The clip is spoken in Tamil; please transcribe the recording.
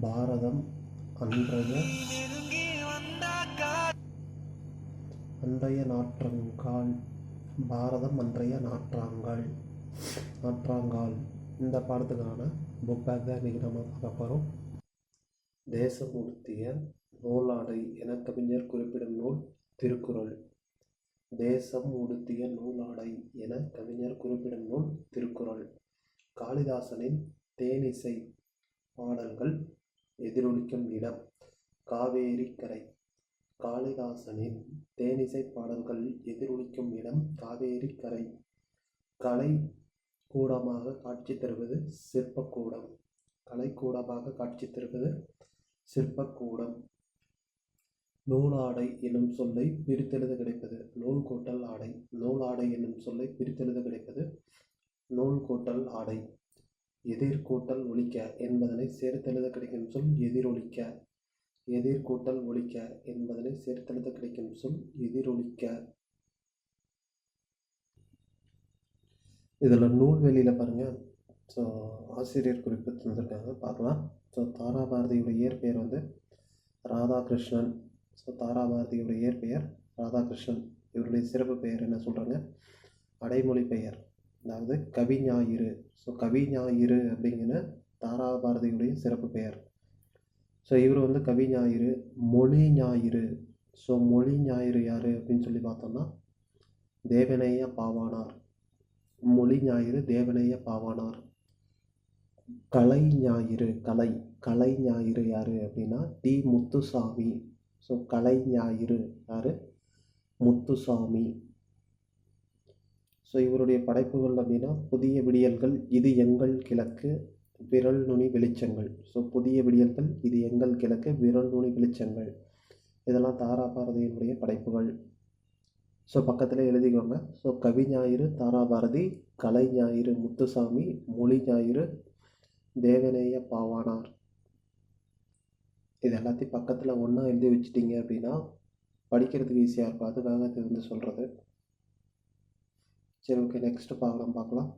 பாரதம் அன்றைய அன்றைய நாற்றங்கால் பாரதம் அன்றைய நாற்றாங்கால் நாற்றாங்கால். இந்த பாடத்துக்கான புக் பேக் தான் இன்றைக்கி நம்ம பார்க்க போகிறோம் தேசம் நூலாடை என கவிஞர் குறிப்பிடும் நூல் திருக்குறள். தேசம் உடுத்திய நூலாடை என கவிஞர் குறிப்பிடும் நூல் திருக்குறள். காளிதாசனின் தேனிசை பாடல்கள் எதிரொலிக்கும் இடம். காவேரி கரை காளிதாசனின் தேனிசை பாடல்கள் எதிரொலிக்கும் இடம் காவேரி கரை கலை கூடமாக காட்சி தருவது சிற்பக்கூடம். கலைக்கூடமாக காட்சி தருவது சிற்பக்கூடம். நூலாடை என்னும் சொல்லை பிரித்தெழுத கிடைப்பது. நூல் கூட்டல் ஆடை. நூலாடை என்னும் சொல்லை பிரித்தெழுத கிடைப்பது நூல் கூட்டல் ஆடை. எதிர்கூட்டல் ஒழிக்க என்பதனை சேர்த்தெழுத கிடைக்கும் சொல் எதிரொலிக்க. எதிர்கூட்டல் ஒழிக்க என்பதனை சேர்த்தெழுத கிடைக்கும் சொல் எதிரொலிக்க. இதில் நூல்வெளியில் பாருங்கள் ஸோ ஆசிரியர் குறிப்பு தந்திருக்காங்க. பார்க்கலாம். ஸோ தாராபாரதியோட இயற்பெயர் வந்து ராதாகிருஷ்ணன். ஸோ தாராபாரதியோட இயற்பெயர் ராதாகிருஷ்ணன். இவருடைய சிறப்பு பெயர் என்ன சொல்கிறாங்க அடைமொழி பெயர். அதாவது கவி ஞாயிறு. ஸோ கவி ஞாயிறு அப்படிங்கிற தாராபாரதியுடைய சிறப்பு பெயர். ஸோ இவர் வந்து கவி ஞாயிறு மொழி ஞாயிறு. ஸோ மொழி ஞாயிறு யார் அப்படின்னு சொல்லி பார்த்தோம்னா தேவநேய பாவானார் மொழி ஞாயிறு தேவநேய பாவானார் கலை ஞாயிறு கலை கலை ஞாயிறு யார் அப்படின்னா டி. முத்துசாமி. ஸோ கலை ஞாயிறு யார்? முத்துசாமி. ஸோ இவருடைய படைப்புகள் அப்படின்னா புதிய விடியல்கள் இது எங்கள் கிழக்கு விரல் நுனி வெளிச்சங்கள். ஸோ புதிய விடியல்கள் இது எங்கள் கிழக்கு விரல் நுனி வெளிச்சங்கள். இதெல்லாம் தாராபாரதியினுடைய படைப்புகள். ஸோ பக்கத்தில் எழுதிக்கோங்க. ஸோ கவி ஞாயிறு தாராபாரதி கலை ஞாயிறு முத்துசாமி மொழி ஞாயிறு தேவநேய பாவானார் இது எல்லாத்தையும் பக்கத்தில் ஒன்றா எழுதி வச்சிட்டிங்க அப்படின்னா படிக்கிறதுக்கு ஈஸியாக இருக்கும். அதுக்காக இது வந்து சொல்கிறது சரி ஓகே நெக்ஸ்ட்டு பார்க்கலாம் பார்க்கலாம்.